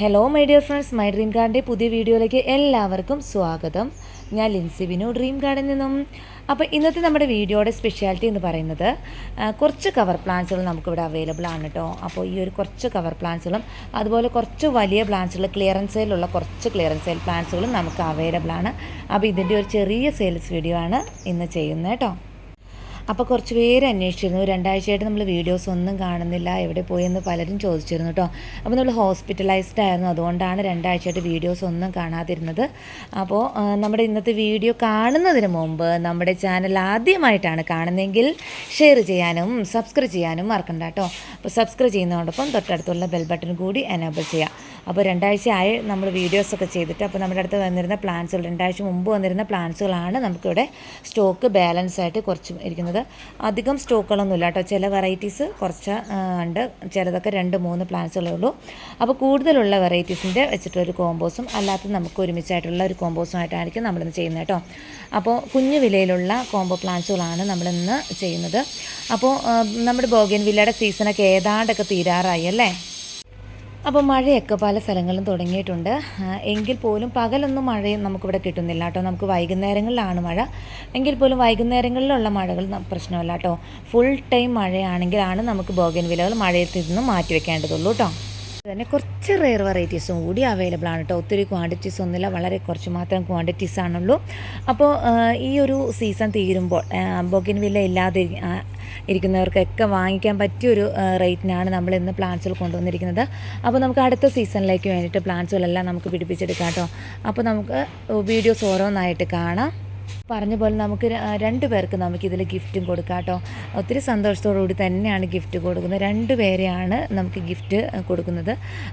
Hello my dear friends my dream ഗാർഡന്റെ പുതിയ വീഡിയോയിലേക്ക് എല്ലാവർക്കും സ്വാഗതം. ഞാൻ ലിൻസി വിനു ഡ്രീം ഗാർഡിൽ നിന്നും. അപ്പോൾ ഇന്നത്തെ നമ്മുടെ വീഡിയോയുടെ സ്പെഷ്യാലിറ്റി എന്ന് പറയുന്നത് കുറച്ച് കവർ പ്ലാന്റ്സുകൾ നമുക്കിവിടെ അവൈലബിൾ ആണ് കേട്ടോ അപ്പോൾ ഈ ഒരു കുറച്ച് കവർ പ്ലാന്റ്സുകളും അതുപോലെ കുറച്ച് വലിയ പ്ലാന്റ്സുകൾ ക്ലിയറൻസ് സെയിലുള്ള കുറച്ച് ക്ലിയറൻസ് സെയിൽ പ്ലാന്റ്സുകളും നമുക്ക് അവൈലബിൾ ആണ്. അപ്പോൾ ഇതിന്റെ ഒരു ചെറിയ സെയിൽസ് വീഡിയോ ആണ് ഇന്ന് ചെയ്യുന്നത് കേട്ടോ അപ്പോൾ കുറച്ച് പേര് അന്വേഷിച്ചിരുന്നു. രണ്ടാഴ്ചയായിട്ട് നമ്മൾ വീഡിയോസ് ഒന്നും കാണുന്നില്ല. എവിടെ പോയി പോയെന്ന് പലരും ചോദിച്ചിരുന്നു കേട്ടോ അപ്പോൾ നമ്മൾ ഹോസ്പിറ്റലൈസ്ഡ് ആയിരുന്നു. അതുകൊണ്ടാണ് രണ്ടാഴ്ചയായിട്ട് വീഡിയോസ് ഒന്നും കാണാതിരുന്നത്. അപ്പോൾ നമ്മുടെ ഇന്നത്തെ വീഡിയോ കാണുന്നതിന് മുമ്പ് നമ്മുടെ ചാനൽ ആദ്യമായിട്ടാണ് കാണുന്നതെങ്കിൽ ഷെയർ ചെയ്യാനും സബ്സ്ക്രൈബ് ചെയ്യാനും മറക്കണ്ട കേട്ടോ അപ്പോൾ സബ്സ്ക്രൈബ് ചെയ്യുന്നതോടൊപ്പം തൊട്ടടുത്തുള്ള ബെൽ ബട്ടൺ കൂടി എനേബിൾ ചെയ്യാം. അപ്പോൾ രണ്ടാഴ്ച ആയി നമ്മൾ വീഡിയോസൊക്കെ ചെയ്തിട്ട് അപ്പോൾ നമ്മുടെ അടുത്ത് വന്നിരുന്ന പ്ലാൻസുകൾ രണ്ടാഴ്ച മുമ്പ് വന്നിരുന്ന പ്ലാൻസുകളാണ് നമുക്കിവിടെ സ്റ്റോക്ക് ബാലൻസ് ആയിട്ട് കുറച്ച് ഇരിക്കുന്നത്. അധികം സ്റ്റോക്കുകളൊന്നും ഇല്ല കേട്ടോ. ചില വെറൈറ്റീസ് കുറച്ച് ഉണ്ട്. ചിലതൊക്കെ രണ്ട് മൂന്ന് പ്ലാൻസുകളേ ഉള്ളൂ. അപ്പോൾ കൂടുതലുള്ള വെറൈറ്റീസിന്റെ വെച്ചിട്ടൊരു കോമ്പോസും അല്ലാത്ത നമുക്ക് ഒരുമിച്ചായിട്ടുള്ള ഒരു കോമ്പോസും ആയിട്ടായിരിക്കും നമ്മളിന്ന് ചെയ്യുന്നത് കേട്ടോ. അപ്പോൾ കുഞ്ഞു വിലയിലുള്ള കോംബോ പ്ലാൻസുകളാണ് നമ്മളിന്ന് ചെയ്യുന്നത്. അപ്പോൾ നമ്മുടെ ബോഗൻ വില്ലയുടെ സീസണൊക്കെ ഏതാണ്ടൊക്കെ തീരാറായി അല്ലേ? അപ്പോൾ മഴയൊക്കെ പല സ്ഥലങ്ങളിലും തുടങ്ങിയിട്ടുണ്ട്. എങ്കിൽ പോലും പകലൊന്നും മഴയും നമുക്കിവിടെ കിട്ടുന്നില്ല കേട്ടോ. നമുക്ക് വൈകുന്നേരങ്ങളിലാണ് മഴ. എങ്കിൽ പോലും വൈകുന്നേരങ്ങളിലുള്ള മഴകൾ പ്രശ്നമല്ല കേട്ടോ. ഫുൾ ടൈം മഴയാണെങ്കിലാണ് നമുക്ക് ബോഗൻ വിലകൾ മഴയത്തിൽ നിന്ന് മാറ്റി വെക്കേണ്ടതുള്ളൂ കേട്ടോ. തന്നെ കുറച്ച് റെയർ വെറൈറ്റീസും കൂടി അവൈലബിൾ ആണ് കേട്ടോ. ഒത്തിരി ക്വാണ്ടിറ്റീസ് ഒന്നുമില്ല. വളരെ കുറച്ച് മാത്രം ക്വാണ്ടിറ്റീസ് ആണുള്ളൂ. അപ്പോൾ ഈ ഒരു സീസൺ തീരുമ്പോൾ ബൊഗിൻ വില്ല ഇല്ലാതെ ഇരിക്കുന്നവർക്കൊക്കെ വാങ്ങിക്കാൻ പറ്റിയൊരു റേറ്റിനാണ് നമ്മൾ ഇന്ന് പ്ലാന്റ്സുകൾ കൊണ്ടുവന്നിരിക്കുന്നത്. അപ്പോൾ നമുക്ക് അടുത്ത സീസണിലേക്ക് വേണ്ടിയിട്ട് പ്ലാന്റ്സുകളെല്ലാം നമുക്ക് പിടിപ്പിച്ചെടുക്കാം കേട്ടോ. അപ്പോൾ നമുക്ക് വീഡിയോസ് ഓരോന്നായിട്ട് കാണാം. പറഞ്ഞ പോലെ നമുക്ക് രണ്ട് പേർക്ക് നമുക്ക് ഇതിൽ ഗിഫ്റ്റും കൊടുക്കാം കേട്ടോ. ഒത്തിരി സന്തോഷത്തോടു കൂടി തന്നെയാണ് ഗിഫ്റ്റ് കൊടുക്കുന്നത്. രണ്ട് പേരെയാണ് നമുക്ക് ഗിഫ്റ്റ് കൊടുക്കുന്നത്.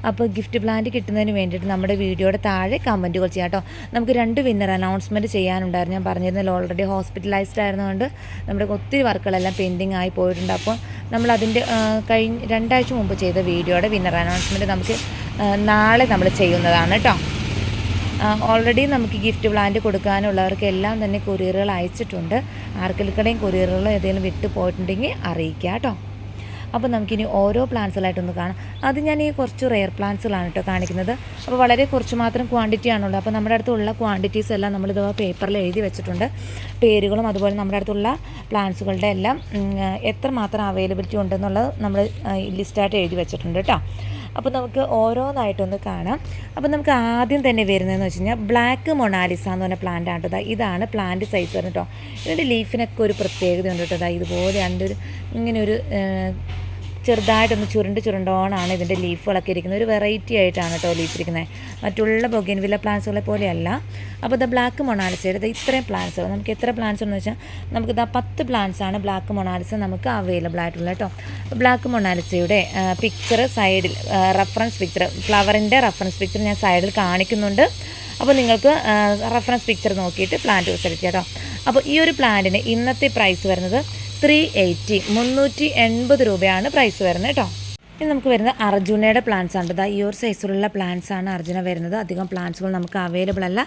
അപ്പോൾ ഗിഫ്റ്റ് പ്ലാന്റ് കിട്ടുന്നതിന് വേണ്ടിയിട്ട് നമ്മുടെ വീഡിയോയുടെ താഴെ കമന്റുകൾ ചെയ്യാം കേട്ടോ. നമുക്ക് രണ്ട് വിന്നർ അനൗൺസ്മെന്റ് ചെയ്യാനുണ്ടായിരുന്നു. ഞാൻ പറഞ്ഞിരുന്നല്ലോ ഓൾറെഡി ഹോസ്പിറ്റലൈസ്ഡ് ആയിരുന്നതുകൊണ്ട് നമ്മുടെ ഒത്തിരി വർക്കുകളെല്ലാം പെൻഡിങ് ആയി പോയിട്ടുണ്ട്. അപ്പോൾ നമ്മളതിന്റെ കഴിഞ്ഞ രണ്ടാഴ്ച മുമ്പ് ചെയ്ത വീഡിയോയുടെ വിന്നർ അനൗൺസ്മെന്റ് നമുക്ക് നാളെ നമ്മൾ ചെയ്യുന്നതാണ് കേട്ടോ. ഓൾറെഡി നമുക്ക് ഗിഫ്റ്റ് പ്ലാന്റ് കൊടുക്കാനുള്ളവർക്ക് എല്ലാം തന്നെ കൊറിയറുകൾ അയച്ചിട്ടുണ്ട്. ആർക്കെടുക്കടേയും കൊറിയറുകളും ഏതെങ്കിലും വിട്ടു പോയിട്ടുണ്ടെങ്കിൽ അറിയിക്കുക കേട്ടോ. അപ്പോൾ നമുക്കിനി ഓരോ പ്ലാന്റ്സുകളായിട്ടൊന്ന് കാണാം. അത് ഞാൻ ഈ കുറച്ച് റെയർ പ്ലാന്റ്സുകളാണ് കേട്ടോ കാണിക്കുന്നത്. അപ്പോൾ വളരെ കുറച്ച് മാത്രം ക്വാണ്ടിറ്റി ആണുള്ളത്. അപ്പോൾ നമ്മുടെ അടുത്തുള്ള ക്വാണ്ടിറ്റീസ് എല്ലാം നമ്മളിത് പേപ്പറിൽ എഴുതി വെച്ചിട്ടുണ്ട്. പേരുകളും അതുപോലെ നമ്മുടെ അടുത്തുള്ള പ്ലാന്റ്സുകളുടെ എല്ലാം എത്ര മാത്രം അവൈലബിലിറ്റി ഉണ്ടെന്നുള്ളത് നമ്മൾ ലിസ്റ്റായിട്ട് എഴുതി വെച്ചിട്ടുണ്ട് കേട്ടോ. അപ്പോൾ നമുക്ക് ഓരോന്നായിട്ടൊന്ന് കാണാം. അപ്പോൾ നമുക്ക് ആദ്യം തന്നെ വരുന്നതെന്ന് വെച്ച് കഴിഞ്ഞാൽ ബ്ലാക്ക് മൊണാലിസ എന്ന് പറഞ്ഞ പ്ലാന്റ് ആണ് കേട്ടോ ഇതാണ് പ്ലാന്റ് സൈസ് വരുന്നത് കേട്ടോ ഇതിന്റെ ലീഫിനൊക്കെ ഒരു പ്രത്യേകത ഉണ്ട് കേട്ടോ ഇതുപോലെ അതിന്റെ ഒരു ഇങ്ങനെ ഒരു ചെറുതായിട്ടൊന്ന് ചുരുണ്ട് ചുരുണ്ടോണാണ് ഇതിന്റെ ലീഫുകളൊക്കെ ഇരിക്കുന്നത്. ഒരു വെറൈറ്റി ആയിട്ടാണ് കേട്ടോ ലീഫ് ഇരിക്കുന്നത്. മറ്റുള്ള ബൊഗിൻവില്ല പ്ലാന്റ്സുകളെ പോലെയല്ല. അപ്പോൾ ദ ബ്ലാക്ക് മൊണാലിസയുടെ ഇത് ഇത്രയും പ്ലാന്റ്സുകൾ നമുക്ക് എത്ര പ്ലാന്റ്സ് എന്ന് വെച്ചാൽ നമുക്ക് ദാ പത്ത് പ്ലാന്റ്സ് ആണ് ബ്ലാക്ക് മൊണാലിസ നമുക്ക് അവൈലബിൾ ആയിട്ടുള്ളത് കേട്ടോ. ബ്ലാക്ക് മൊണാലിസയുടെ പിക്ചർ സൈഡിൽ റഫറൻസ് പിക്ചർ ഫ്ലവറിന്റെ റഫറൻസ് പിക്ചർ ഞാൻ സൈഡിൽ കാണിക്കുന്നുണ്ട്. അപ്പോൾ നിങ്ങൾക്ക് റഫറൻസ് പിക്ചർ നോക്കിയിട്ട് പ്ലാന്റ് സെലക്ട് ചെയ്യാം കേട്ടോ. അപ്പോൾ ഈ ഒരു പ്ലാന്റിന് ഇന്നത്തെ പ്രൈസ് വരുന്നത് ത്രീ എയ്റ്റി മുന്നൂറ്റി എൺപത് രൂപയാണ് പ്രൈസ് വരുന്നത് കേട്ടോ. ഇനി നമുക്ക് വരുന്നത് അർജുനയുടെ പ്ലാന്റ്സ് ആണ്. ഈ ഒരു സൈസിലുള്ള പ്ലാന്റ്സ് ആണ് അർജുന വരുന്നത്. അധികം പ്ലാന്റ്സുകൾ നമുക്ക് അവൈലബിൾ അല്ല.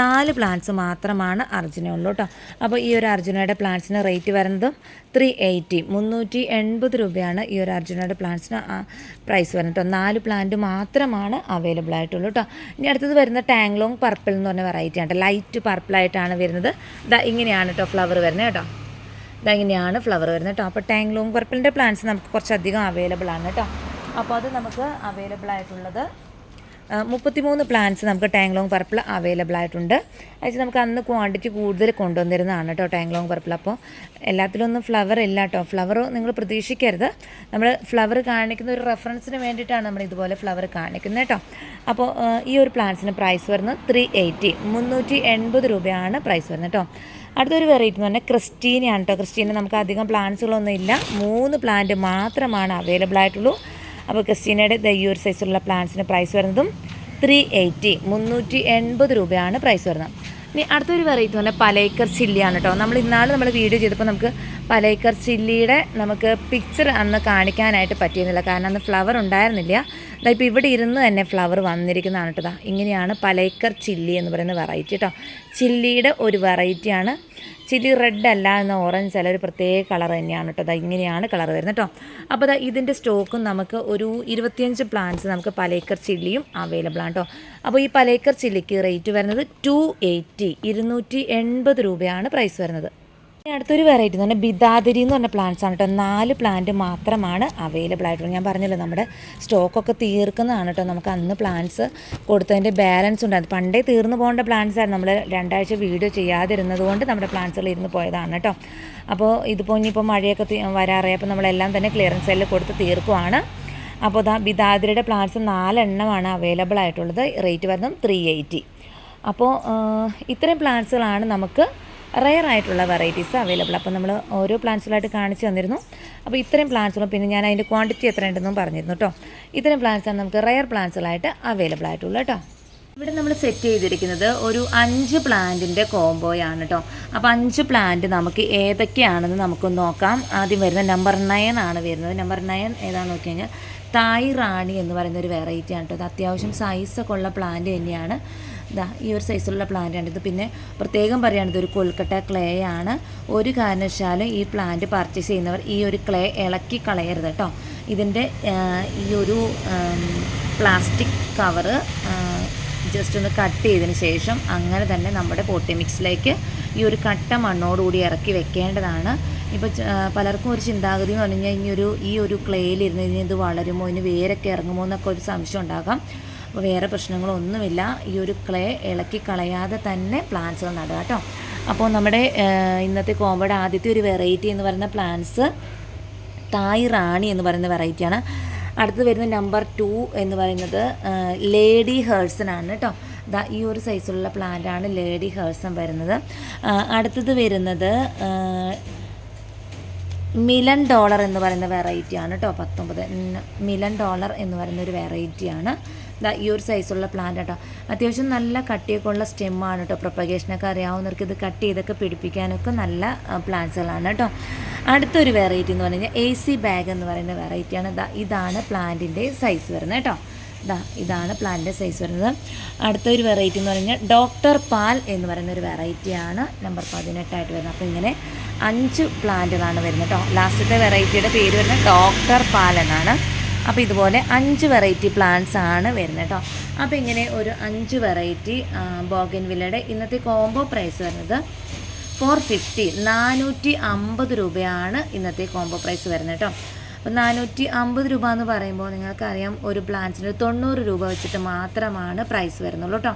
നാല് പ്ലാന്റ്സ് മാത്രമാണ് അർജുന ഉള്ളൂ കേട്ടോ. അപ്പോൾ ഈ ഒരു അർജുനയുടെ പ്ലാന്റ്സിന് റേറ്റ് വരുന്നത് ത്രീ എയ്റ്റി മുന്നൂറ്റി എൺപത് രൂപയാണ് ഈ ഒരു അർജുനയുടെ പ്ലാന്റ്സിന് പ്രൈസ് വരുന്നത് കേട്ടോ. നാല് പ്ലാന്റ് മാത്രമാണ് അവൈലബിൾ ആയിട്ടുള്ളൂ കേട്ടോ. ഇനി അടുത്തത് വരുന്ന ടാങ്ലോങ് പർപ്പിൾ എന്ന് പറഞ്ഞ വെറൈറ്റി ആണ് ലൈറ്റ് പർപ്പിളായിട്ടാണ് വരുന്നത്. ഇങ്ങനെയാണ് കേട്ടോ ഫ്ലവർ വരുന്നത് കേട്ടോ. ഇതങ്ങനെയാണ് ഫ്ലവർ വരുന്നത് കേട്ടോ അപ്പോൾ ടാങ് ലോങ് പർപ്പിളിന്റെ പ്ലാന്റ്സ് നമുക്ക് കുറച്ചധികം അവൈലബിൾ ആണ് കേട്ടോ അപ്പോൾ അത് നമുക്ക് അവൈലബിൾ ആയിട്ടുള്ളത് മുപ്പത്തിമൂന്ന് പ്ലാന്റ്സ് നമുക്ക് ടാങ് ലോങ് പർപ്പിൾ അവൈലബിൾ ആയിട്ടുണ്ട്. അതായത് നമുക്ക് അന്ന് ക്വാണ്ടിറ്റി കൂടുതൽ കൊണ്ടുവന്നിരുന്നതാണ് കേട്ടോ ടാങ് ലോങ് പർപ്പിൾ അപ്പോൾ എല്ലാത്തിലും ഒന്നും ഫ്ലവർ ഇല്ല കേട്ടോ ഫ്ലവർ നിങ്ങൾ പ്രതീക്ഷിക്കരുത്. നമ്മൾ ഫ്ലവർ കാണിക്കുന്ന ഒരു റെഫറൻസിന് വേണ്ടിയിട്ടാണ് നമ്മൾ ഇതുപോലെ ഫ്ലവർ കാണിക്കുന്നത് കേട്ടോ അപ്പോൾ ഈ ഒരു പ്ലാന്റ്സിന് പ്രൈസ് വരുന്നത് ത്രീ എയ്റ്റി മുന്നൂറ്റി എൺപത് രൂപയാണ് പ്രൈസ് വരുന്നത് കേട്ടോ അടുത്തൊരു വെറൈറ്റി എന്ന് പറഞ്ഞാൽ ക്രിസ്റ്റീനയാണ് കേട്ടോ ക്രിസ്റ്റീന നമുക്ക് അധികം പ്ലാന്റ്സുകളൊന്നും ഇല്ല. മൂന്ന് പ്ലാന്റ് മാത്രമാണ് അവൈലബിൾ ആയിട്ടുള്ളൂ. അപ്പോൾ ക്രിസ്റ്റീനയുടെ ദയ്യൂർ സൈസിലുള്ള പ്ലാന്റ്സിന് പ്രൈസ് വരുന്നതും ത്രീ എയ്റ്റി മുന്നൂറ്റി എൺപത് രൂപയാണ് പ്രൈസ് വരുന്നത്. ഇനി അടുത്തൊരു വെറൈറ്റി പറഞ്ഞാൽ പലേക്കർ ചില്ലിയാണ് കേട്ടോ നമ്മൾ ഇന്നാൾ നമ്മൾ വീഡിയോ ചെയ്തപ്പോൾ നമുക്ക് പലേക്കർ ചില്ലിയുടെ നമുക്ക് പിക്ചർ അന്ന് കാണിക്കാനായിട്ട് പറ്റിയിരുന്നില്ല. കാരണം അന്ന് ഫ്ലവർ ഉണ്ടായിരുന്നില്ല. ഇപ്പോൾ ഇവിടെ ഇരുന്ന് തന്നെ ഫ്ലവർ വന്നിരിക്കുന്നതാണ് കേട്ടോ ഇങ്ങനെയാണ് പലേക്കർ ചില്ലി എന്ന് പറയുന്ന വെറൈറ്റി കേട്ടോ ചില്ലിയുടെ ഒരു വെറൈറ്റിയാണ് ചില്ലി റെഡ് അല്ല എന്ന ഓറഞ്ച് അല്ല ഒരു പ്രത്യേക കളർ തന്നെയാണ് കേട്ടോ അതാ ഇങ്ങനെയാണ് കളർ വരുന്നത് കേട്ടോ അപ്പോൾ അതാ ഇതിന്റെ സ്റ്റോക്കും നമുക്ക് ഒരു ഇരുപത്തിയഞ്ച് പ്ലാന്റ്സ് നമുക്ക് പലേക്കർ ചില്ലിയും അവൈലബിൾ ആണ് കേട്ടോ അപ്പോൾ ഈ പലേക്കർ ചില്ലിക്ക് റേറ്റ് വരുന്നത് ടു എയ്റ്റി ഇരുന്നൂറ്റി എൺപത് രൂപയാണ് പ്രൈസ് വരുന്നത്. അടുത്തൊരു വെറൈറ്റി എന്ന് പറഞ്ഞാൽ ബിദാതിരി എന്ന് പറഞ്ഞ പ്ലാന്റ്സ് ആണ് കേട്ടോ നാല് പ്ലാന്റ് മാത്രമാണ് അവൈലബിൾ ആയിട്ടുള്ളത്. ഞാൻ പറഞ്ഞല്ലോ നമ്മുടെ സ്റ്റോക്കൊക്കെ തീർക്കുന്നതാണ് കേട്ടോ നമുക്ക് അന്ന് പ്ലാന്റ്സ് കൊടുത്തതിന്റെ ബാലൻസ് ഉണ്ടായിരുന്നു പണ്ടേ തീർന്നു പോകേണ്ട പ്ലാന്റ്സ് ആയിരുന്നു. നമ്മൾ രണ്ടാഴ്ച വീഡിയോ ചെയ്യാതിരുന്നത് കൊണ്ട് നമ്മുടെ പ്ലാന്റ്സുകൾ ഇരുന്ന് പോയതാണ് കേട്ടോ അപ്പോൾ ഇതിപ്പോൾ ഇനിയിപ്പോൾ മഴയൊക്കെ വരാറേ. അപ്പോൾ നമ്മളെല്ലാം തന്നെ ക്ലിയറൻസ് സെല്ലിൽ കൊടുത്ത് തീർക്കുവാണ്. അപ്പോൾ ഇതാ ബിദാതിരിയുടെ പ്ലാന്റ്സ് നാലെണ്ണമാണ് അവൈലബിൾ ആയിട്ടുള്ളത്. റേറ്റ് വരുന്നത് ത്രീ എയ്റ്റി അപ്പോൾ ഇത്രയും പ്ലാന്റ്സുകളാണ് നമുക്ക് റെയർ ആയിട്ടുള്ള വെറൈറ്റീസ് അവൈലബിൾ അപ്പോൾ നമ്മൾ ഓരോ പ്ലാന്റ്സുകളായിട്ട് കാണിച്ചു തന്നിരുന്നു. അപ്പോൾ ഇത്രയും പ്ലാന്റ്സുകളും പിന്നെ ഞാൻ അതിന്റെ ക്വാണ്ടിറ്റി എത്ര ഉണ്ടെന്നും പറഞ്ഞിരുന്നു കേട്ടോ ഇത്രയും പ്ലാന്റ്സാണ് നമുക്ക് റെയർ പ്ലാന്റ്സുകളായിട്ട് അവൈലബിൾ ആയിട്ടുള്ളത് കേട്ടോ ഇവിടെ നമ്മൾ സെറ്റ് ചെയ്തിരിക്കുന്നത് ഒരു അഞ്ച് പ്ലാന്റിന്റെ കോംബോയാണ് കേട്ടോ അപ്പോൾ അഞ്ച് പ്ലാന്റ് നമുക്ക് ഏതൊക്കെയാണെന്ന് നമുക്കൊന്ന് നോക്കാം. ആദ്യം വരുന്ന നമ്പർ നയൻ ആണ് വരുന്നത്. നമ്പർ നയൻ ഏതാണെന്ന് നോക്കി കഴിഞ്ഞാൽ തായ് റാണി എന്ന് പറയുന്ന ഒരു വെറൈറ്റി ആണ് കേട്ടോ അത് അത്യാവശ്യം സൈസൊക്കെ ഉള്ള പ്ലാന്റ് തന്നെയാണ്. ഇതാ ഈ ഒരു സൈസിലുള്ള ഇത്. പിന്നെ പ്രത്യേകം പറയുകയാണിത് ഒരു കൊൽക്കട്ട ക്ലേ ആണ്. ഒരു കാരണവശാലും ഈ പ്ലാന്റ് പർച്ചേസ് ചെയ്യുന്നവർ ഈ ഒരു ക്ലേ ഇളക്കി കളയരുത് കേട്ടോ ഇതിന്റെ ഈ ഒരു പ്ലാസ്റ്റിക് കവറ് ജസ്റ്റ് ഒന്ന് കട്ട് ചെയ്തതിന് ശേഷം അങ്ങനെ തന്നെ നമ്മുടെ പോട്ടി മിക്സിലേക്ക് ഈ ഒരു കട്ട മണ്ണോടുകൂടി ഇറക്കി വെക്കേണ്ടതാണ്. ഇപ്പോൾ പലർക്കും ഒരു ചിന്താഗതി എന്ന് പറഞ്ഞു കഴിഞ്ഞാൽ ഇനി ഒരു ഈ ഒരു ക്ലേയിലിരുന്ന് ഇനി ഇത് വളരുമോ ഇനി വേരൊക്കെ ഇറങ്ങുമോ എന്നൊക്കെ ഒരു സംശയം ഉണ്ടാകാം. അപ്പോൾ വേറെ പ്രശ്നങ്ങളൊന്നുമില്ല. ഈ ഒരു ക്ലേ ഇളക്കി കളയാതെ തന്നെ പ്ലാന്റ്സുകൾ നടുക കേട്ടോ അപ്പോൾ നമ്മുടെ ഇന്നത്തെ കോമ്പയുടെ ആദ്യത്തെ ഒരു വെറൈറ്റി എന്ന് പറയുന്ന പ്ലാന്റ്സ് തായ് റാണി എന്ന് പറയുന്ന വെറൈറ്റിയാണ് അടുത്ത് വരുന്ന നമ്പർ ടു എന്ന് പറയുന്നത് ലേഡി ഹേഴ്സനാണ് കേട്ടോ ദാ ഈ ഒരു സൈസുള്ള പ്ലാന്റാണ് ലേഡി ഹേഴ്സൺ വരുന്നത്. അടുത്തത് വരുന്നത് മിലൺ ഡോളർ എന്ന് പറയുന്ന വെറൈറ്റിയാണ് കേട്ടോ പത്തൊമ്പത് മിലൺ ഡോളർ എന്ന് പറയുന്ന ഒരു വെറൈറ്റിയാണ് ദാ ഈ ഒരു സൈസുള്ള പ്ലാന്റ് കേട്ടോ അത്യാവശ്യം നല്ല കട്ടിയൊക്കെ ഉള്ള സ്റ്റെമ്മാണ് കേട്ടോ പ്രൊപ്പഗേഷനൊക്കെ അറിയാവുന്നവർക്ക് ഇത് കട്ട് ചെയ്തൊക്കെ പിടിപ്പിക്കാനൊക്കെ നല്ല പ്ലാന്റ്സുകളാണ് കേട്ടോ അടുത്തൊരു വെറൈറ്റി എന്ന് പറഞ്ഞു കഴിഞ്ഞാൽ എ സി ബാഗ് എന്ന് പറയുന്ന വെറൈറ്റിയാണ് ഇതാണ് പ്ലാന്റിന്റെ സൈസ് വരുന്നത് കേട്ടോ ഇതാ ഇതാണ് പ്ലാന്റിന്റെ സൈസ് വരുന്നത്. അടുത്തൊരു വെറൈറ്റി എന്ന് പറഞ്ഞാൽ ഡോക്ടർ പാൽ എന്ന് പറയുന്ന ഒരു വെറൈറ്റിയാണ് നമ്പർ പതിനെട്ടായിട്ട് വരുന്നത്. അപ്പോൾ ഇങ്ങനെ അഞ്ച് പ്ലാന്റുകളാണ് വരുന്നത് കേട്ടോ ലാസ്റ്റത്തെ വെറൈറ്റിയുടെ പേര് വരുന്നത് ഡോക്ടർ പാൽ എന്നാണ്. അപ്പോൾ ഇതുപോലെ അഞ്ച് വെറൈറ്റി പ്ലാന്റ്സ് ആണ് വരുന്നത് കേട്ടോ അപ്പോൾ ഇങ്ങനെ ഒരു അഞ്ച് വെറൈറ്റി ബോഗൻവില്ലയുടെ ഇന്നത്തെ കോംബോ പ്രൈസ് വരുന്നത് ഫോർ ഫിഫ്റ്റി നാനൂറ്റി അമ്പത് രൂപയാണ് ഇന്നത്തെ കോംബോ പ്രൈസ് വരുന്നത് കേട്ടോ അപ്പോൾ നാനൂറ്റി അമ്പത് രൂപ എന്ന് പറയുമ്പോൾ നിങ്ങൾക്കറിയാം ഒരു പ്ലാന്റ്സിന് തൊണ്ണൂറ് രൂപ വെച്ചിട്ട് മാത്രമാണ് പ്രൈസ് വരുന്നുള്ളൂ കേട്ടോ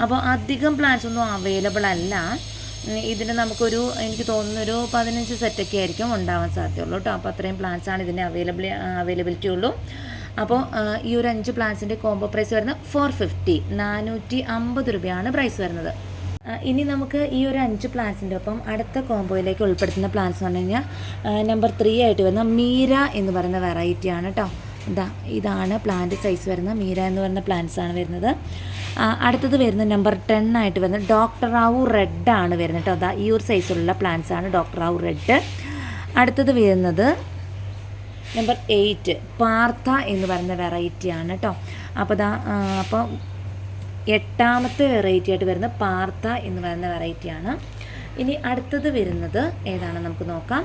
അപ്പോൾ അധികം പ്ലാന്റ്സ് ഒന്നും അവൈലബിൾ അല്ല. ഇതിന് നമുക്കൊരു എനിക്ക് തോന്നുന്നു ഒരു പതിനഞ്ച് സെറ്റൊക്കെ ആയിരിക്കും ഉണ്ടാവാൻ സാധ്യതയുള്ളൂ കേട്ടോ. അപ്പോൾ അത്രയും പ്ലാന്റ്സ് ആണ് ഇതിന്റെ അവൈലബിൾ അവൈലബിലിറ്റി ഉള്ളൂ. അപ്പോൾ ഈ ഒരു അഞ്ച് പ്ലാന്റ്സിന്റെ കോംബോ പ്രൈസ് വരുന്നത് ഫോർ ഫിഫ്റ്റി നാനൂറ്റി അമ്പത് രൂപയാണ് പ്രൈസ് വരുന്നത്. ഇനി നമുക്ക് ഈ ഒരു അഞ്ച് പ്ലാന്റ്സിന്റെ ഒപ്പം അടുത്ത കോംബോയിലേക്ക് ഉൾപ്പെടുത്തുന്ന പ്ലാന്റ്സ് എന്ന് പറഞ്ഞു കഴിഞ്ഞാൽ നമ്പർ ത്രീ ആയിട്ട് വരുന്ന മീര എന്ന് പറയുന്ന വെറൈറ്റിയാണ് കേട്ടോ. ഇതാ ഇതാണ് പ്ലാന്റ് സൈസ് വരുന്ന മീര എന്ന് പറയുന്ന പ്ലാന്റ്സ് ആണ് വരുന്നത്. അടുത്തത് വരുന്ന നമ്പർ ടെൻ ആയിട്ട് വരുന്നത്. ഡോക്ടർ റാവു ആണ് വരുന്നത് കേട്ടോ. അതാ ഈ ഒരു സൈസിലുള്ള പ്ലാന്റ്സ് ആണ് ഡോക്ടർ റാവു റെഡ് അടുത്തത് വരുന്നത് നമ്പർ എയ്റ്റ് പാർത്ത എന്ന് പറയുന്ന വെറൈറ്റി ആണ് കേട്ടോ. അപ്പോൾ ദാ അപ്പോൾ എട്ടാമത്തെ വെറൈറ്റി ആയിട്ട് വരുന്നത് പാർത്ത എന്ന് പറയുന്ന വെറൈറ്റിയാണ് ഇനി അടുത്തത് വരുന്നത് ഏതാണ്? നമുക്ക് നോക്കാം.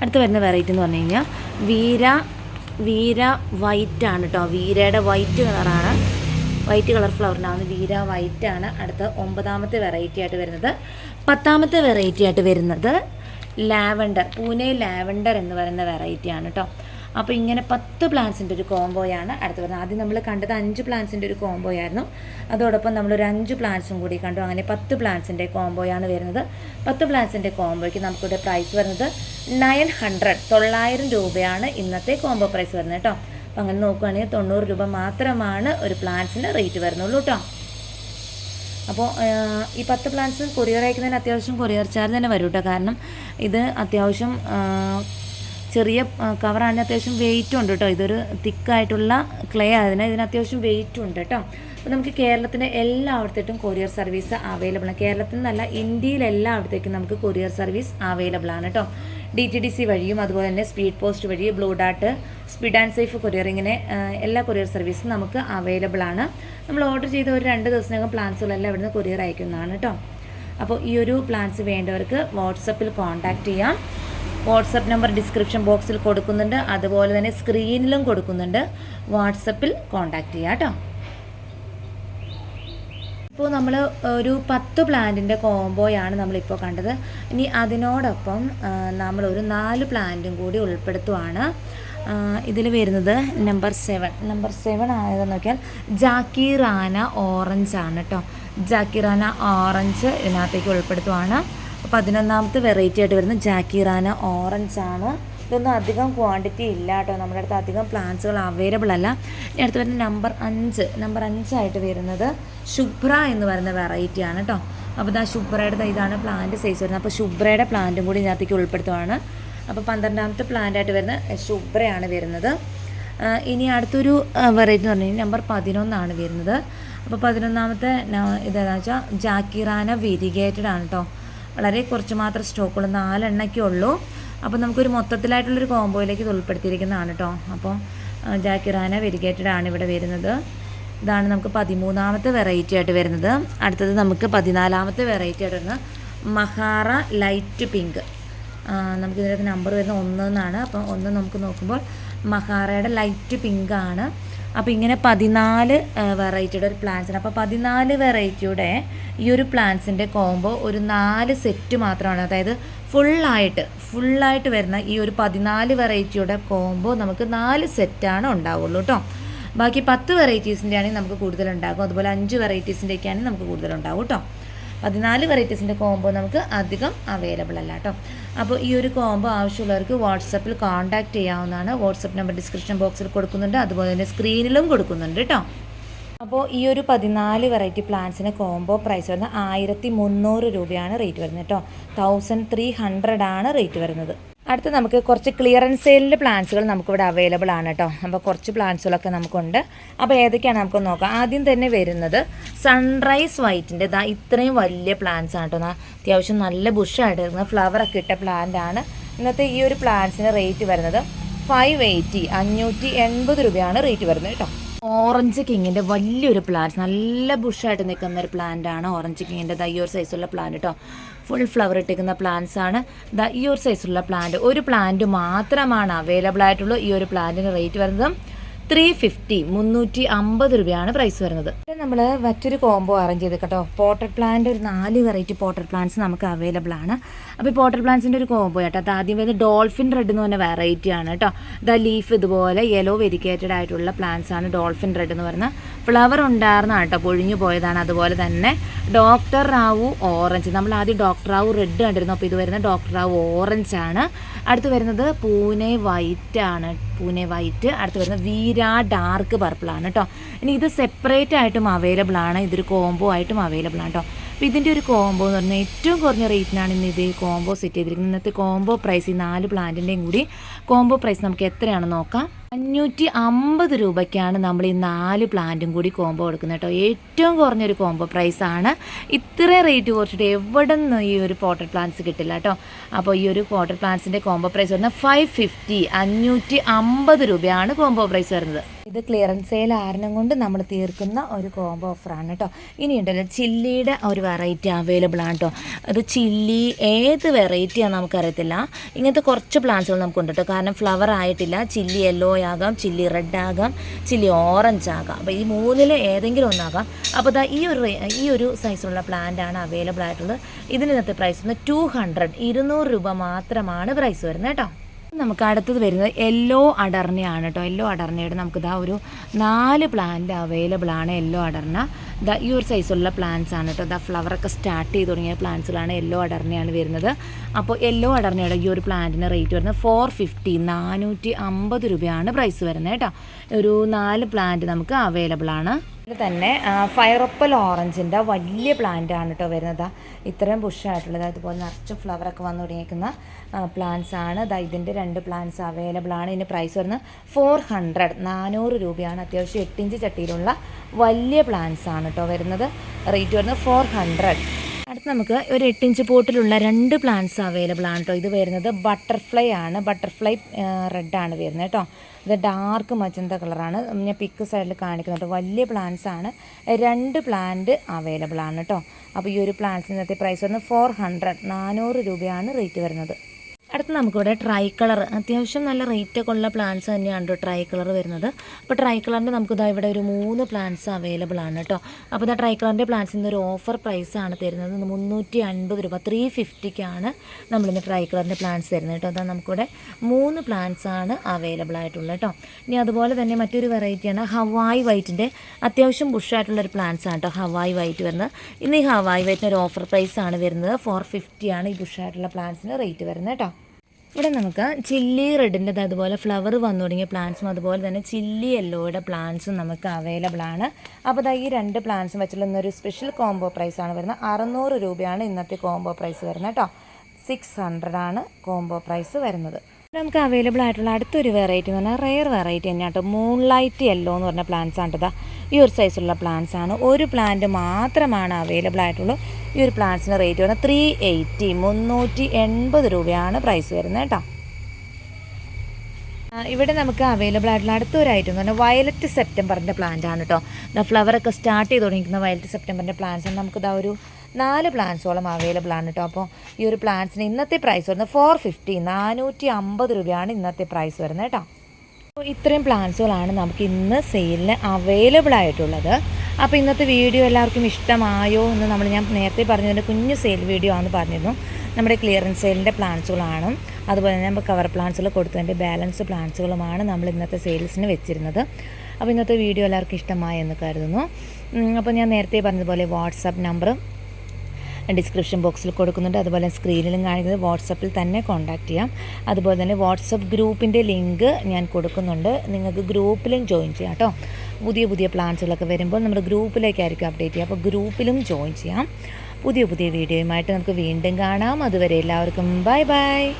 അടുത്ത് വരുന്ന വെറൈറ്റി എന്ന് പറഞ്ഞു കഴിഞ്ഞാൽ വീര വീര വൈറ്റ് ആണ് കേട്ടോ. വീരയുടെ വൈറ്റ് കളറാണ് വൈറ്റ് കളർ ഫ്ലവറിനാണ് വീര വൈറ്റ് ആണ് അടുത്ത ഒമ്പതാമത്തെ വെറൈറ്റി ആയിട്ട് വരുന്നത്. പത്താമത്തെ വെറൈറ്റി ആയിട്ട് വരുന്നത് ലാവൻഡർ പൂനെ ലാവൻഡർ എന്ന് പറയുന്ന വെറൈറ്റി ആണ് കേട്ടോ അപ്പോൾ ഇങ്ങനെ പത്ത് പ്ലാന്റ്സിന്റെ ഒരു കോംബോയാണ് അടുത്ത് വരുന്നത്. ആദ്യം നമ്മൾ കണ്ടത് അഞ്ച് പ്ലാന്റ്സിന്റെ ഒരു കോംബോ ആയിരുന്നു. അതോടൊപ്പം നമ്മളൊരു അഞ്ച് പ്ലാന്റ്സും കൂടി കണ്ടു. അങ്ങനെ പത്ത് പ്ലാന്റ്സിന്റെ കോംബോയാണ് വരുന്നത്. പത്ത് പ്ലാന്റ്സിന്റെ കോംബോയ്ക്ക് നമുക്കിവിടെ പ്രൈസ് വരുന്നത് നയൻ ഹൺഡ്രഡ് തൊള്ളായിരം രൂപയാണ് ഇന്നത്തെ കോംബോ പ്രൈസ് വരുന്നത് കേട്ടോ അപ്പോൾ അങ്ങനെ നോക്കുകയാണെങ്കിൽ തൊണ്ണൂറ് രൂപ മാത്രമാണ് ഒരു പ്ലാന്റ്സിന്റെ റേറ്റ് വരുന്നുള്ളൂ കേട്ടോ അപ്പോൾ ഈ പത്ത് പ്ലാന്റ്സ് കൊറിയർ അയക്കുന്നതിന് അത്യാവശ്യം കൊറിയർ ചാർജ് തന്നെ വരും കേട്ടോ കാരണം ഇത് അത്യാവശ്യം ചെറിയ കവറാണെങ്കിൽ അത്യാവശ്യം വെയിറ്റ് ഉണ്ട് കേട്ടോ ഇതൊരു തിക്കായിട്ടുള്ള ക്ലേ ആയതിന് ഇതിന് അത്യാവശ്യം വെയിറ്റ് ഉണ്ട് കേട്ടോ അപ്പോൾ നമുക്ക് കേരളത്തിന്റെ എല്ലായിടത്തേക്കും കൊറിയർ സർവീസ് അവൈലബിൾ ആണ് കേരളത്തിൽ നിന്നല്ല ഇന്ത്യയിൽ എല്ലായിടത്തേക്കും നമുക്ക് കൊറിയർ സർവീസ് അവൈലബിൾ ആണ് കേട്ടോ ഡി ടി ഡി സി വഴിയും അതുപോലെ തന്നെ സ്പീഡ് പോസ്റ്റ് വഴി ബ്ലൂ ഡാട്ട് സ്പീഡ് ആൻഡ് സേഫ് കൊറിയർ ഇങ്ങനെ എല്ലാ കൊറിയർ സർവീസും നമുക്ക് അവൈലബിൾ ആണ്. നമ്മൾ ഓർഡർ ചെയ്ത ഒരു രണ്ട് ദിവസത്തിനകം പ്ലാൻസുകളെല്ലാം ഇവിടുന്ന് കൊറിയർ അയക്കുന്നതാണ് കേട്ടോ അപ്പോൾ ഈ ഒരു പ്ലാൻസ് വേണ്ടവർക്ക് വാട്സപ്പിൽ കോൺടാക്റ്റ് ചെയ്യാം. വാട്സപ്പ് നമ്പർ ഡിസ്ക്രിപ്ഷൻ ബോക്സിൽ കൊടുക്കുന്നുണ്ട്. അതുപോലെ തന്നെ സ്ക്രീനിലും കൊടുക്കുന്നുണ്ട്. വാട്സപ്പിൽ കോൺടാക്റ്റ് ചെയ്യാം കേട്ടോ ഇപ്പോൾ നമ്മൾ ഒരു പത്ത് പ്ലാന്റിന്റെ കോംബോയാണ് നമ്മളിപ്പോൾ കണ്ടത്. ഇനി അതിനോടൊപ്പം നമ്മളൊരു നാല് പ്ലാന്റും കൂടി ഉൾപ്പെടുത്തുവാണ്. ഇതിൽ വരുന്നത് നമ്പർ സെവൻ. നമ്പർ സെവൻ ആയതെന്ന് നോക്കിയാൽ ജാക്കിറാന ഓറഞ്ച് ആണ് കേട്ടോ ജാക്കിറാന ഓറഞ്ച് ഇതിനകത്തേക്ക് ഉൾപ്പെടുത്തുവാണ്. പതിനൊന്നാമത്തെ വെറൈറ്റി ആയിട്ട് വരുന്നത് ജാക്കിറാന ഓറഞ്ച് ആണ്. ഇതൊന്നും അധികം ക്വാണ്ടിറ്റി ഇല്ല കേട്ടോ. നമ്മുടെ അടുത്ത് അധികം പ്ലാന്റ്സുകൾ അവൈലബിൾ അല്ല. ഇനി അടുത്ത് വരുന്ന നമ്പർ അഞ്ച്. നമ്പർ അഞ്ചായിട്ട് വരുന്നത് ശുഭ്ര എന്ന് പറയുന്ന വെറൈറ്റി ആണ് കേട്ടോ. അപ്പോൾ ഇതാ ശുഭ്രയുടെ ഇതാണ് പ്ലാന്റ് സൈസ് വരുന്നത്. അപ്പോൾ ശുഭ്രയുടെ പ്ലാന്റും കൂടി ഇതിനകത്തേക്ക് ഉൾപ്പെടുത്തുവാണ്. അപ്പോൾ പന്ത്രണ്ടാമത്തെ പ്ലാന്റായിട്ട് വരുന്ന ശുഭ്രയാണ് വരുന്നത്. ഇനി അടുത്തൊരു വെറൈറ്റി എന്ന് പറഞ്ഞു കഴിഞ്ഞാൽ നമ്പർ പതിനൊന്നാണ് വരുന്നത്. അപ്പോൾ പതിനൊന്നാമത്തെ ഇതെന്ന് വെച്ചാൽ ജാക്കിറാന വെരിഗേറ്റഡ് ആണ് കേട്ടോ. വളരെ കുറച്ച് മാത്രം സ്റ്റോക്കുള്ളൂ നാലെണ്ണയ്ക്കേ ഉള്ളൂ. അപ്പോൾ നമുക്കൊരു മൊത്തത്തിലായിട്ടുള്ളൊരു കോംബോയിലേക്ക് ഇത് ഉൾപ്പെടുത്തിയിരിക്കുന്നതാണ് കേട്ടോ അപ്പോൾ ജാക്കിറാന വെരിഗേറ്റഡ് ആണ് ഇവിടെ വരുന്നത്. ഇതാണ് നമുക്ക് പതിമൂന്നാമത്തെ വെറൈറ്റി ആയിട്ട് വരുന്നത്. അടുത്തത് നമുക്ക് പതിനാലാമത്തെ വെറൈറ്റി ആയിട്ട് വരുന്നത് മഹാറ ലൈറ്റ് പിങ്ക്. നമുക്ക് ഇതിനകത്ത് നമ്പർ വരുന്നത് ഒന്ന് എന്നാണ്. അപ്പോൾ ഒന്ന് നമുക്ക് നോക്കുമ്പോൾ മഹാറയുടെ ലൈറ്റ് പിങ്ക് ആണ്. അപ്പോൾ ഇങ്ങനെ പതിനാല് വെറൈറ്റിയുടെ ഒരു പ്ലാന്റ്സിന് അപ്പോൾ പതിനാല് വെറൈറ്റിയുടെ ഈ ഒരു പ്ലാന്റ്സിന്റെ കോംബോ ഒരു നാല് സെറ്റ് മാത്രമാണ്. അതായത് ഫുള്ളായിട്ട് ഫുള്ളായിട്ട് വരുന്ന ഈ ഒരു പതിനാല് വെറൈറ്റിയുടെ കോംബോ നമുക്ക് നാല് സെറ്റാണ് ഉണ്ടാവുള്ളൂ കേട്ടോ ബാക്കി പത്ത് വെറൈറ്റീസിന്റെ ആണെങ്കിൽ നമുക്ക് കൂടുതലുണ്ടാകും അതുപോലെ അഞ്ച് വെറൈറ്റീസിന്റെ ഒക്കെ ആണെങ്കിൽ നമുക്ക് കൂടുതലുണ്ടാകും കേട്ടോ പതിനാല് വെറൈറ്റീസിന്റെ കോംബോ നമുക്ക് അധികം അവൈലബിൾ അല്ല കേട്ടോ അപ്പോൾ ഈ ഒരു കോംബോ ആവശ്യമുള്ളവർക്ക് വാട്സപ്പിൽ കോൺടാക്റ്റ് ചെയ്യാവുന്നതാണ്. വാട്സപ്പ് നമ്പർ ഡിസ്ക്രിപ്ഷൻ ബോക്സിൽ കൊടുക്കുന്നുണ്ട്. അതുപോലെ തന്നെ സ്ക്രീനിലും കൊടുക്കുന്നുണ്ട് കേട്ടോ അപ്പോൾ ഈ ഒരു പതിനാല് വെറൈറ്റി പ്ലാന്റ്സിന് കോംബോ പ്രൈസ് വരുന്നത് ആയിരത്തി മുന്നൂറ് രൂപയാണ് റേറ്റ് വരുന്നത് കേട്ടോ. തൗസൻഡ് ത്രീ ഹൺഡ്രഡ് ആണ് റേറ്റ് വരുന്നത്. അടുത്ത് നമുക്ക് കുറച്ച് ക്ലിയറൻസ് സെയിലിന്റെ പ്ലാന്റ്സുകൾ നമുക്കിവിടെ അവൈലബിൾ ആണ് കേട്ടോ. അപ്പോൾ കുറച്ച് പ്ലാന്റ്സുകളൊക്കെ നമുക്കുണ്ട്. അപ്പോൾ ഏതൊക്കെയാണ് നമുക്ക് നോക്കാം. ആദ്യം തന്നെ വരുന്നത് സൺറൈസ് വൈറ്റിന്റെ ഇതാ ഇത്രയും വലിയ പ്ലാന്റ്സ് ആണ് കേട്ടോ. അത്യാവശ്യം നല്ല ബുഷായിട്ട് വരുന്ന ഫ്ലവറൊക്കെ ഇട്ട പ്ലാന്റ് ആണ്. ഇന്നത്തെ ഈ ഒരു പ്ലാന്റ്സിന് റേറ്റ് വരുന്നത് ഫൈവ് എയ്റ്റി അഞ്ഞൂറ്റി എൺപത് രൂപയാണ് റേറ്റ് വരുന്നത് കേട്ടോ. ഓറഞ്ച് കിങ്ങിന്റെ വലിയൊരു പ്ലാന്റ് നല്ല ബുഷായിട്ട് നിൽക്കുന്ന ഒരു പ്ലാന്റ് ആണ് ഓറഞ്ച് കിങ്ങിന്റെ ദാ ഈ സൈസുള്ള പ്ലാന്റ് കേട്ടോ ഫുൾ ഫ്ലവർ ഇട്ടിരിക്കുന്ന പ്ലാന്റ്സ് ആണ്. ദാ ഈ സൈസുള്ള പ്ലാന്റ് ഒരു പ്ലാന്റ് മാത്രമാണ് അവൈലബിൾ ആയിട്ടുള്ളൂ. ഈ ഒരു പ്ലാന്റിന് റേറ്റ് വരുന്നത് ത്രീ ഫിഫ്റ്റി മുന്നൂറ്റി അമ്പത് രൂപയാണ് പ്രൈസ് വരുന്നത്. നമ്മൾ മറ്റൊരു കോംബോ അറേഞ്ച് ചെയ്ത് കേട്ടോ. പോട്ടഡ് പ്ലാന്റ് ഒരു നാല് വെറൈറ്റി പോട്ടഡ് പ്ലാന്റ്സ് നമുക്ക് അവൈലബിൾ ആണ്. അപ്പോൾ ഈ പോട്ടഡ് പ്ലാന്റ്സിന്റെ ഒരു കോംബോ കേട്ടോ അത് ആദ്യം വരുന്നത് ഡോൾഫിൻ റെഡ് എന്ന് പറഞ്ഞ വെറൈറ്റി ആണ് കേട്ടോ ദ ലീഫ് ഇതുപോലെ യെല്ലോ വെരിക്കേറ്റഡ് ആയിട്ടുള്ള പ്ലാന്റ്സ് ആണ് ഡോൾഫിൻ റെഡ് എന്ന് പറയുന്നത്. ഫ്ലവർ ഉണ്ടായിരുന്ന കേട്ടോ പൊഴിഞ്ഞു പോയതാണ്. അതുപോലെ തന്നെ ഡോക്ടർ റാവു ഓറഞ്ച് നമ്മൾ ആദ്യം ഡോക്ടർ റാവു റെഡ് കണ്ടിരുന്നു. അപ്പോൾ ഇത് വരുന്ന ഡോക്ടർ റാവു ഓറഞ്ച് ആണ്. അടുത്ത് വരുന്നത് പൂനെ വൈറ്റ് ആണ്. പൂനെ വൈറ്റ് അടുത്ത് വരുന്നത് വീരാ ഡാർക്ക് പർപ്പിൾ ആണ് കേട്ടോ ഇനി ഇത് സെപ്പറേറ്റ് ആയിട്ടും അവൈലബിൾ ആണ്. ഇതൊരു കോംബോ ആയിട്ടും അവൈലബിൾ ആണ് കേട്ടോ അപ്പോൾ ഇതിന്റെ ഒരു കോംബോ എന്ന് പറഞ്ഞാൽ ഏറ്റവും കുറഞ്ഞ റേറ്റിനാണ് ഇന്ന് ഇത് കോംബോ സെറ്റ് ചെയ്തിരിക്കുന്നത്. ഇന്നത്തെ കോംബോ പ്രൈസ് ഈ നാല് പ്ലാന്റിന്റെയും കൂടി കോംബോ പ്രൈസ് നമുക്ക് എത്രയാണെന്ന് നോക്കാം. അഞ്ഞൂറ്റി അമ്പത് രൂപയ്ക്കാണ് നമ്മൾ ഈ നാല് പ്ലാന്റും കൂടി കോംബോ കൊടുക്കുന്നത് കേട്ടോ. ഏറ്റവും കുറഞ്ഞൊരു കോംബോ ആണ്. ഇത്രയും റേറ്റ് കുറച്ചിട്ട് എവിടെ നിന്ന് ഈ ഒരു പോട്ടഡ് പ്ലാന്റ്സ് കിട്ടില്ല കേട്ടോ. അപ്പോൾ ഈ ഒരു പോട്ടഡ് പ്ലാന്റ്സിന്റെ കോംബോ പ്രൈസ് വരുന്നത് ഫൈവ് ഫിഫ്റ്റി അഞ്ഞൂറ്റി അമ്പത് രൂപയാണ് കോംബോ പ്രൈസ് വരുന്നത്. ഇത് ക്ലിയറൻസ് സെയിൽ ആരണം കൊണ്ട് നമ്മൾ തീർക്കുന്ന ഒരു കോംബോ ഓഫറാണ് കേട്ടോ. ഇനിയുണ്ടല്ലോ ചില്ലിയുടെ ഒരു വെറൈറ്റി അവൈലബിൾ ആണ് കേട്ടോ. അത് ചില്ലി ഏത് വെറൈറ്റിയാണെന്ന് നമുക്കറിയത്തില്ല. ഇങ്ങനത്തെ കുറച്ച് പ്ലാന്റ്സുകൾ നമുക്കുണ്ട് കേട്ടോ. കാരണം ഫ്ലവർ ആയിട്ടില്ല. ചില്ലി യെല്ലോ ആകാം ചില്ലി റെഡ് ആകാം ചില്ലി ഓറഞ്ച് ആകാം. അപ്പോൾ ഈ മൂന്നിൽ ഏതെങ്കിലും ഒന്നാകാം. അപ്പോൾ ദാ ഈ ഒരു ഈ ഒരു സൈസിലുള്ള പ്ലാന്റ് ആണ് അവൈലബിൾ ആയിട്ടുള്ളത്. ഇതിന് ഇന്നത്തെ പ്രൈസ് വന്ന് ടു ഹൺഡ്രഡ് ഇരുന്നൂറ് രൂപ മാത്രമാണ് പ്രൈസ് വരുന്നത് കേട്ടോ. നമുക്ക് അടുത്തത് വരുന്നത് യെല്ലോ അടർണയാണ് കേട്ടോ യെല്ലോ അടർണയുടെ നമുക്ക് ഇതാ ഒരു നാല് പ്ലാന്റ് അവൈലബിൾ ആണ് യെല്ലോ അടർണ. ദ ഈ ഒരു സൈസുള്ള പ്ലാന്റ്സ് ആണ് കേട്ടോ ദ ഫ്ലവറൊക്കെ സ്റ്റാർട്ട് ചെയ്ത് തുടങ്ങിയ പ്ലാന്റ്സുകളാണ് യെല്ലോ അടർണയാണ് വരുന്നത്. അപ്പോൾ യെല്ലോ അടർണയുടെ ഈ ഒരു പ്ലാന്റിന് റേറ്റ് വരുന്നത് ഫോർ ഫിഫ്റ്റി നാനൂറ്റി അമ്പത് രൂപയാണ് പ്രൈസ് വരുന്നത് കേട്ടോ ഒരു നാല് പ്ലാന്റ് നമുക്ക് അവൈലബിൾ ആണ്. തന്നെ ഫയറപ്പൽ ഓറഞ്ചിന്റെ വലിയ പ്ലാന്റ് ആണ് കേട്ടോ വരുന്നത്. ഇത്രയും ബുഷായിട്ടുള്ളത് അതുപോലെ നിറച്ച് ഫ്ലവറൊക്കെ വന്നു തുടങ്ങിയിരിക്കുന്ന പ്ലാന്റ്സ് ആണ്. ദാ ഇതിന്റെ രണ്ട് പ്ലാന്റ്സ് അവൈലബിൾ ആണ്. ഇതിന്റെ പ്രൈസ് വരുന്നത് ഫോർ ഹൺഡ്രഡ് നാനൂറ് രൂപയാണ്. അത്യാവശ്യം എട്ടിഞ്ച് ചട്ടിയിലുള്ള വലിയ പ്ലാന്റ്സ് ആണ് കേട്ടോ വരുന്നത്. റേറ്റ് വരുന്നത് ഫോർ ഹൺഡ്രഡ് അടുത്ത് നമുക്ക് ഒരു എട്ടിഞ്ച് പോട്ടിലുള്ള രണ്ട് പ്ലാന്റ്സ് അവൈലബിൾ ആണ് കേട്ടോ ഇത് വരുന്നത് ബട്ടർഫ്ലൈ ആണ്. ബട്ടർഫ്ലൈ റെഡ് ആണ് വരുന്നത് കേട്ടോ ഇത് ഡാർക്ക് മജന്ത കളറാണ് ഞാൻ പിക്ക് സൈഡിൽ കാണിക്കുന്നുണ്ട് വലിയ പ്ലാന്റ്സ് ആണ്. രണ്ട് പ്ലാന്റ് അവൈലബിൾ ആണ് കേട്ടോ അപ്പോൾ ഈ ഒരു പ്ലാന്റ്സിന് ഇന്നത്തെ പ്രൈസ് വന്ന് ഫോർ ഹൺഡ്രഡ് നാനൂറ് രൂപയാണ് റേറ്റ് വരുന്നത്. അടുത്ത് നമുക്കിവിടെ ട്രൈ കളർ അത്യാവശ്യം നല്ല റേറ്റ് ഒക്കെ ഉള്ള പ്ലാന്റ്സ് തന്നെയാണ് ട്രൈ കളർ വരുന്നത്. അപ്പോൾ ട്രൈ കളറിന്റെ നമുക്കിതാ ഇവിടെ ഒരു മൂന്ന് പ്ലാന്റ്സ് അവൈലബിൾ ആണ് കേട്ടോ അപ്പോൾ ഇതാ ട്രൈ കളറിന്റെ പ്ലാന്റ്സിന് ഒരു ഓഫർ പ്രൈസ് ആണ് തരുന്നത്. മുന്നൂറ്റി അൻപത് രൂപ ത്രീ ഫിഫ്റ്റിക്കാണ് നമ്മളിന്ന് ട്രൈ കളറിന്റെ പ്ലാന്റ്സ് തരുന്നത് കേട്ടോ അതാ നമുക്കിവിടെ മൂന്ന് പ്ലാന്റ്സ് ആണ് അവൈലബിൾ ആയിട്ടുള്ളത് കേട്ടോ ഇനി അതുപോലെ തന്നെ മറ്റൊരു വെറൈറ്റിയാണ് ഹവായ് വൈറ്റിന്റെ അത്യാവശ്യം ബുഷായിട്ടുള്ളൊരു പ്ലാന്റ്സ് ആണ് കേട്ടോ ഹവായ് വൈറ്റ് വരുന്നത്. ഇന്ന് ഈ ഹവായ് വൈറ്റിന് ഒരു ഓഫർ പ്രൈസ് ആണ് വരുന്നത്. ഫോർ ഫിഫ്റ്റിയാണ് ഈ ബുഷായിട്ടുള്ള പ്ലാന്റ്സിന് റേറ്റ് വരുന്നത് കേട്ടോ ഇവിടെ നമുക്ക് ചില്ലി റെഡിന്റെ അതുപോലെ ഫ്ലവർ വന്നു തുടങ്ങിയ പ്ലാന്റ്സും അതുപോലെ തന്നെ ചില്ലി യെല്ലോയുടെ പ്ലാന്റ്സും നമുക്ക് അവൈലബിൾ ആണ്. അപ്പോൾ ദാ ഈ രണ്ട് പ്ലാന്റ്സും വെച്ചുള്ള ഇന്നൊരു സ്പെഷ്യൽ കോംബോ പ്രൈസ് ആണ് വരുന്നത്. അറുന്നൂറ് രൂപയാണ് ഇന്നത്തെ കോംബോ പ്രൈസ് വരുന്നത് കേട്ടോ. സിക്സ് ഹൺഡ്രഡ് ആണ് കോംബോ പ്രൈസ് വരുന്നത്. നമുക്ക് അവൈലബിൾ ആയിട്ടുള്ള അടുത്തൊരു വെറൈറ്റി എന്ന് പറഞ്ഞാൽ റെയർ വെറൈറ്റി തന്നെയാണ് കേട്ടോ മൂൺ ലൈറ്റ് യെല്ലോ എന്ന് പറഞ്ഞ പ്ലാന്റ്സ് ആണ് കേട്ടോ ഈ ഒരു സൈസുള്ള പ്ലാന്റ്സ് ആണ്. ഒരു പ്ലാന്റ് മാത്രമാണ് അവൈലബിൾ ആയിട്ടുള്ളൂ. ഈ ഒരു പ്ലാന്റ്സിന് റേറ്റ് വരുന്നത് ത്രീ എയ്റ്റി മുന്നൂറ്റി എൺപത് രൂപയാണ് പ്രൈസ് വരുന്നത് കേട്ടോ. ഇവിടെ നമുക്ക് അവൈലബിൾ ആയിട്ടുള്ള അടുത്തൊരു ഐറ്റം എന്ന് പറഞ്ഞാൽ വയലറ്റ് സെപ്റ്റംബറിന്റെ പ്ലാന്റ് ആണ് കേട്ടോ ഫ്ലവറൊക്കെ സ്റ്റാർട്ട് ചെയ്ത് തുടങ്ങിയിരിക്കുന്ന വയലറ്റ് സെപ്റ്റംബറിന്റെ പ്ലാന്റ്സ് നമുക്ക് ഇതാ ഒരു നാല് പ്ലാന്റ്സോളം അവൈലബിൾ ആണ് കേട്ടോ അപ്പോൾ ഈ ഒരു പ്ലാന്റ്സിന് ഇന്നത്തെ പ്രൈസ് വരുന്നത് ഫോർ ഫിഫ്റ്റി നാനൂറ്റി അമ്പത് രൂപയാണ് ഇന്നത്തെ പ്രൈസ് വരുന്നത് കേട്ടോ അപ്പോൾ ഇത്രയും പ്ലാന്റ്സുകളാണ് നമുക്ക് ഇന്ന് സെയിലിന് അവൈലബിൾ ആയിട്ടുള്ളത്. അപ്പോൾ ഇന്നത്തെ വീഡിയോ എല്ലാവർക്കും ഇഷ്ടമായോ എന്ന് നമ്മൾ ഞാൻ നേരത്തെ പറഞ്ഞതിന്റെ കുഞ്ഞു സെയിൽ വീഡിയോ ആണെന്ന് പറഞ്ഞിരുന്നു. നമ്മുടെ ക്ലിയറൻസ് സെയിലിന്റെ പ്ലാന്റ്സുകളാണ്. അതുപോലെ തന്നെ നമുക്ക് കവർ പ്ലാന്റ്സുകൾ കൊടുത്തതിന്റെ ബാലൻസ് പ്ലാന്റ്സുകളുമാണ് നമ്മൾ ഇന്നത്തെ സെയിൽസിന് വെച്ചിരുന്നത്. അപ്പോൾ ഇന്നത്തെ വീഡിയോ എല്ലാവർക്കും ഇഷ്ടമായി എന്ന് കരുതുന്നു അപ്പോൾ ഞാൻ നേരത്തെ പറഞ്ഞതുപോലെ വാട്സപ്പ് നമ്പർ ഡിസ്ക്രിപ്ഷൻ ബോക്സിൽ കൊടുക്കുന്നുണ്ട്. അതുപോലെ സ്ക്രീനിലും കാണിക്കുന്നത് വാട്സപ്പിൽ തന്നെ കോൺടാക്റ്റ് ചെയ്യാം. അതുപോലെ തന്നെ വാട്സപ്പ് ഗ്രൂപ്പിന്റെ ലിങ്ക് ഞാൻ കൊടുക്കുന്നുണ്ട്. നിങ്ങൾക്ക് ഗ്രൂപ്പിലും ജോയിൻ ചെയ്യാം കേട്ടോ. പുതിയ പുതിയ പ്ലാൻസുകളൊക്കെ വരുമ്പോൾ നമ്മുടെ ഗ്രൂപ്പിലേക്കായിരിക്കും അപ്ഡേറ്റ് ചെയ്യുക. അപ്പോൾ ഗ്രൂപ്പിലും ജോയിൻ ചെയ്യാം. പുതിയ പുതിയ വീഡിയോയുമായിട്ട് നമുക്ക് വീണ്ടും കാണാം. അതുവരെ എല്ലാവർക്കും ബൈ ബൈ